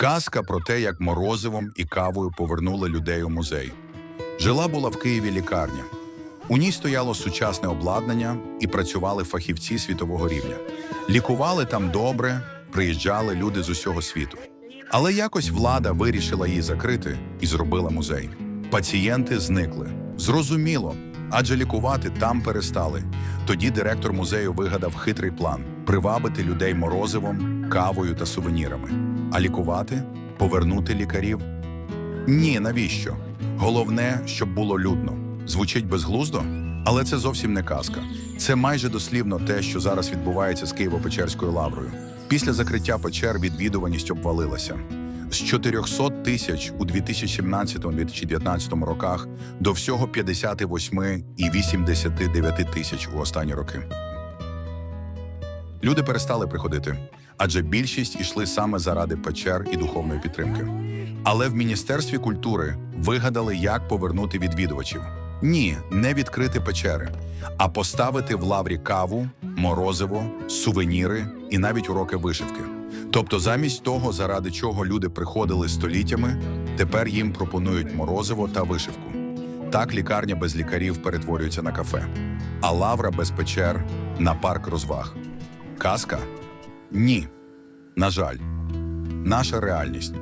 Казка про те, як морозивом і кавою повернули людей у музей. Жила була в Києві лікарня. У ній стояло сучасне обладнання і працювали фахівці світового рівня. Лікували там добре, приїжджали люди з усього світу. Але якось влада вирішила її закрити і зробила музей. Пацієнти зникли. Зрозуміло, адже лікувати там перестали. Тоді директор музею вигадав хитрий план привабити людей морозивом, кавою та сувенірами. А лікувати повернути лікарів. Ні, навіщо? Головне, щоб було людно. Звучить безглуздо, але це зовсім не казка. Це майже дослівно те, що зараз відбувається з Києво-Печерською лаврою. Після закриття печер відвідуваність обвалилася. З 400 тисяч у 2017-2019 роках до всього 58 і 89 тисяч у останні роки. Люди перестали приходити, адже більшість ішли саме заради печер і духовної підтримки. Але в Міністерстві культури вигадали, як повернути відвідувачів. Ні, не відкрити печери, а поставити в лаврі каву, морозиво, сувеніри і навіть уроки вишивки. Тобто, замість того, заради чого люди приходили століттями, тепер їм пропонують морозиво та вишивку. Так лікарня без лікарів перетворюється на кафе, а лавра без печер на парк розваг. Казка? Ні. На жаль, наша реальність.